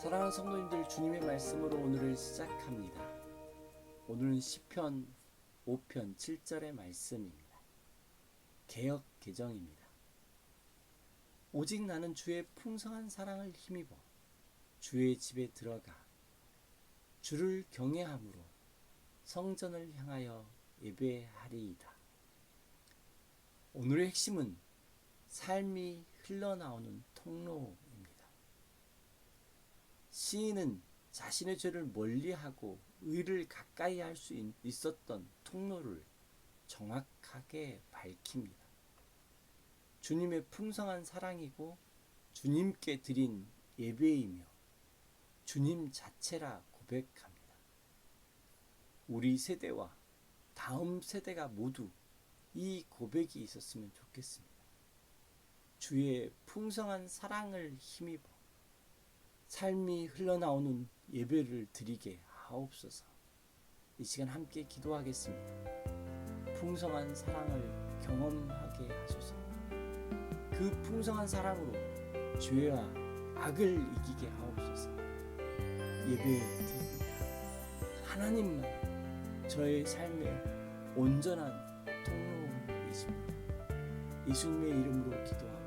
사랑하는 성도님들 주님의 말씀으로 오늘을 시작합니다. 오늘은 시편 5편 7절의 말씀입니다. 개혁 개정입니다. 오직 나는 주의 풍성한 사랑을 힘입어 주의 집에 들어가 주를 경외함으로 성전을 향하여 예배하리이다. 오늘의 핵심은 삶이 흘러나오는 통로입니다. 시인은 자신의 죄를 멀리하고 의를 가까이 할 수 있었던 통로를 정확하게 밝힙니다. 주님의 풍성한 사랑이고 주님께 드린 예배이며 주님 자체라 고백합니다. 우리 세대와 다음 세대가 모두 이 고백이 있었으면 좋겠습니다. 주의 풍성한 사랑을 힘입어 삶이 흘러나오는 예배를 드리게 하옵소서. 이 시간 함께 기도하겠습니다. 풍성한 사랑을 경험하게 하소서. 그 풍성한 사랑으로 죄와 악을 이기게 하옵소서. 예배 드립니다. 하나님만 저의 삶의 온전한 통로이십니다. 예수님의 이름으로 기도합니다.